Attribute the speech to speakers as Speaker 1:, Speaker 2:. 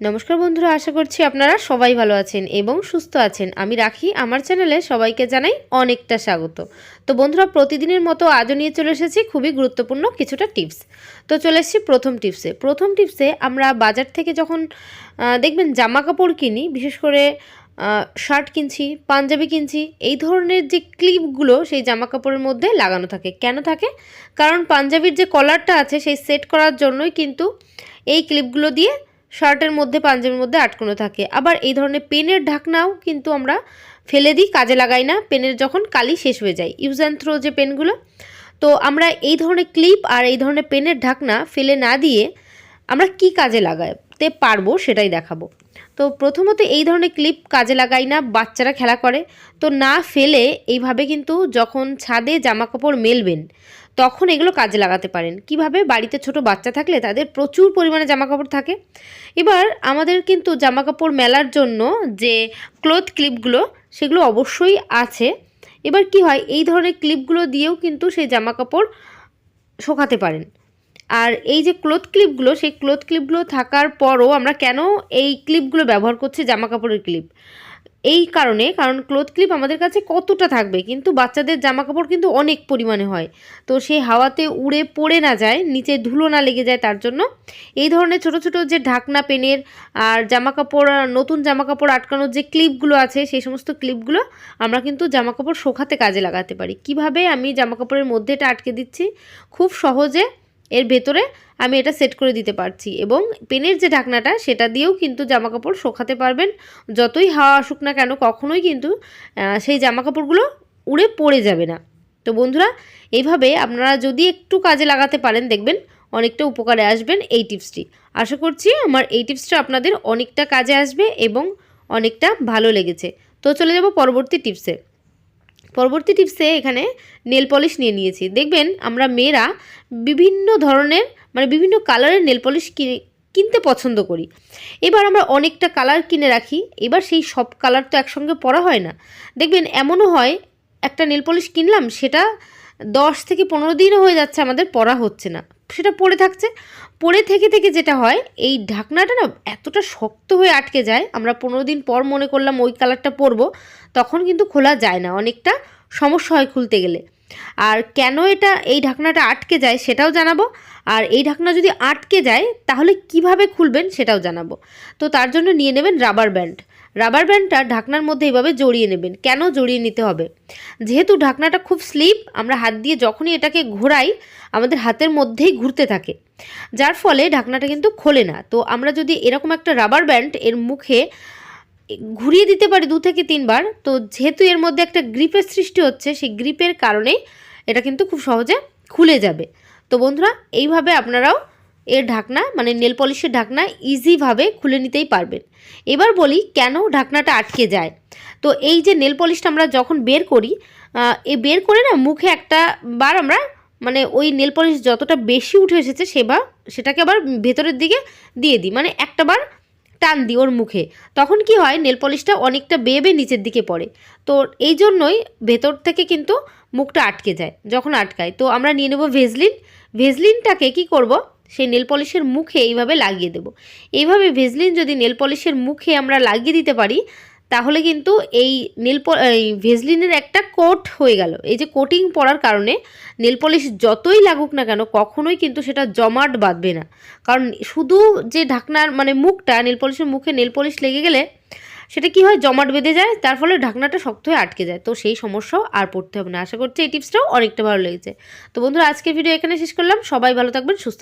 Speaker 1: নমস্কার বন্ধুরা, আশা করছি আপনারা সবাই ভালো আছেন এবং সুস্থ আছেন। আমি রাখি, আমার চ্যানেলে সবাইকে জানাই অনেকটা স্বাগত। তো বন্ধুরা, প্রতিদিনের মতো আজও নিয়ে চলে এসেছি খুবই গুরুত্বপূর্ণ কিছুটা টিপস। তো চলে এসেছি প্রথম টিপসে। প্রথম টিপসে আমরা বাজার থেকে যখন দেখবেন জামা কাপড় কিনি, বিশেষ করে শার্ট কিনছি, পাঞ্জাবি কিনছি, এই ধরনের যে ক্লিপগুলো সেই জামা কাপড়ের মধ্যে লাগানো থাকে। কেন থাকে? কারণ পাঞ্জাবির যে কলারটা আছে, সেই সেট করার জন্যই কিন্তু এই ক্লিপগুলো দিয়ে শার্টের মধ্যে, পাঞ্জাবির মধ্যে আটকানো থাকে। আবার এই ধরনের পেনের ঢাকনাও কিন্তু আমরা ফেলে দিই, কাজে লাগাই না। পেনের যখন কালি শেষ হয়ে যায়। ইউজ অ্যান্ড থ্রো যে পেনগুলো। তো আমরা এই ধরনের ক্লিপ আর এই ধরনের পেনের ঢাকনা ফেলে না দিয়ে আমরা কি কাজে লাগাতে পারব সেটাই দেখাবো। তো প্রথমত এই ধরনের ক্লিপ কাজে লাগাই না, বাচ্চারা খেলা করে। তো না ফেলে এইভাবে কিন্তু যখন ছাদে জামা কাপড় মেলবেন তখন এগুলো কাজে লাগাতে পারেন। কীভাবে? বাড়িতে ছোট বাচ্চা থাকলে তাদের প্রচুর পরিমাণে জামা কাপড় থাকে। এবার আমাদের কিন্তু জামা কাপড় মেলার জন্য যে ক্লোথ ক্লিপগুলো, সেগুলো অবশ্যই আছে। এবার কি হয়? এই ধরনের ক্লিপগুলো দিয়েও কিন্তু সেই জামা কাপড় শোকাতে পারেন। আর এই যে ক্লোথ ক্লিপগুলো, সেই ক্লোথ ক্লিপগুলো থাকার পরও আমরা কেন এই ক্লিপগুলো ব্যবহার করছি জামা কাপড়ের ক্লিপ? এই কারণে, কারণ ক্লোথ ক্লিপ আমাদের কাছে কতটা থাকবে? কিন্তু বাচ্চাদের জামা কাপড় কিন্তু অনেক পরিমাণে হয়। তো সেই হাওয়াতে উড়ে পড়ে না যায়, নিচে ধুলো না লেগে যায় তার জন্য। এই ধরনের ছোট ছোট যে ঢাকনা, পেনের আর জামা কাপড় নতুন জামা কাপড় আটকানোর যে ক্লিপগুলো আছে, সেই সমস্ত ক্লিপগুলো আমরা কিন্তু জামা কাপড় শোকাতে কাজে লাগাতে পারি। কীভাবে আমি জামা কাপড়ের মধ্যে এটা আটকে দিচ্ছি? খুব সহজে এর ভেতরে আমি এটা সেট করে দিতে পারছি এবং পেনের যে ঢাকনাটা, সেটা দিয়েও কিন্তু জামা কাপড় শোকাতে পারবেন। যতই হাওয়া আসুক না কেন, কখনোই কিন্তু সেই জামা কাপড়গুলো উড়ে পড়ে যাবে না। তো বন্ধুরা এইভাবে আপনারা যদি একটু কাজে লাগাতে পারেন, দেখবেন অনেকটা উপকারে আসবেন এই টিপসটি। আশা করছি আমার এই টিপসটা আপনাদের অনেকটা কাজে আসবে এবং অনেকটা ভালো লেগেছে। তো চলে যাব পরবর্তী টিপসে। পরবর্তী টিপসে এখানে নেল পলিশ নিয়ে নিয়েছি। দেখবেন আমরা মেয়েরা বিভিন্ন ধরনের মানে বিভিন্ন কালারের নেল পলিশ কিনে কিনতে পছন্দ করি। এবার আমরা অনেকটা কালার কিনে রাখি। এবার সেই সব কালার তো একসঙ্গে পরা হয় না। দেখবেন এমনও হয়, একটা নেল পলিশ কিনলাম, সেটা দশ থেকে পনেরো দিনও হয়ে যাচ্ছে আমাদের পরা হচ্ছে না। সেটা পড়ে থাকছে। পড়ে থেকে থেকে যেটা হয়, এই ঢাকনাটা না এতটা শক্ত হয়ে আটকে যায়, আমরা পনেরো দিন পর মনে করলাম ওই কালারটা পরবো, তখন কিন্তু খোলা যায় না, অনেকটা সমস্যা হয় খুলতে গেলে। আর কেন এটা এই ঢাকনাটা আটকে যায় সেটাও জানাব, আর এই ঢাকনা যদি আটকে যায়, তাহলে কীভাবে খুলবেন সেটাও জানাব। তো তার জন্য নিয়ে নেবেন রাবার ব্যান্ড রাবার ব্যান্ডটা ঢাকনার মধ্যে এইভাবে জড়িয়ে নেবেন। কেন জড়িয়ে নিতে হবে? যেহেতু ঢাকনাটা খুব স্লিপ, আমরা হাত দিয়ে যখনই এটাকে ঘোরাই, আমাদের হাতের মধ্যেই ঘুরতে থাকে। যার ফলে ঢাকনাটা কিন্তু খোলে না। তো আমরা যদি এরকম একটা রাবার ব্যান্ড এর মুখে ঘুরিয়ে দিতে পারি দু থেকে তিনবার, তো যেহেতু এর মধ্যে একটা গ্রিপের সৃষ্টি হচ্ছে, সেই গ্রিপের কারণেই এটা কিন্তু খুব সহজে খুলে যাবে। তো বন্ধুরা, এইভাবে আপনারাও এর ঢাকনা মানে নেল পলিশের ঢাকনা ইজিভাবে খুলে নিতেই পারবেন। এবার বলি কেন ঢাকনাটা আটকে যায়? তো এই যে নেল পলিশটা আমরা যখন বের করি এ বের করে না মুখে একটা বার আমরা মানে ওই নেল পলিশ যতটা বেশি উঠে এসেছে সেবার সেটাকে আবার ভেতরের দিকে দিয়ে দিই মানে একটা বার টান দিই ওর মুখে। তখন কি হয়, নেল পলিশটা অনেকটা বেয়ে বেয়ে নিচের দিকে পড়ে। তো এই জন্যই ভেতর থেকে কিন্তু মুখটা আটকে যায়, যখন আটকায়। তো আমরা নিয়ে নেব ভেজলিন। ভেজলিনটাকে কি করব সেই নেল পলিশের মুখে এইভাবে লাগিয়ে দেব। এইভাবে ভেজলিন যদি নেল পলিশের মুখে আমরা লাগিয়ে দিতে পারি, তাহলে কিন্তু এই নেল ভেজলিনের একটা কোট হয়ে গেল। এই যে কোটিং পড়ার কারণে নেল পলিশ যতই লাগুক না কেন, কখনোই কিন্তু সেটা জমাট বাঁধবে না। কারণ শুধু যে ঢাকনার মানে মুখটা নেল পলিশের মুখে নেল পলিশ লেগে গেলে সেটা কি হয়? জমাট বেঁধে যায়, তার ফলে ঢাকনাটা শক্ত হয়ে আটকে যায়। তো সেই সমস্যাও আর পড়তে হবে না। আশা করছি এই টিপসটাও অনেকটা ভালো লেগেছে। তো বন্ধুরা, আজকের ভিডিও এখানে শেষ করলাম। সবাই ভালো থাকবেন, সুস্থ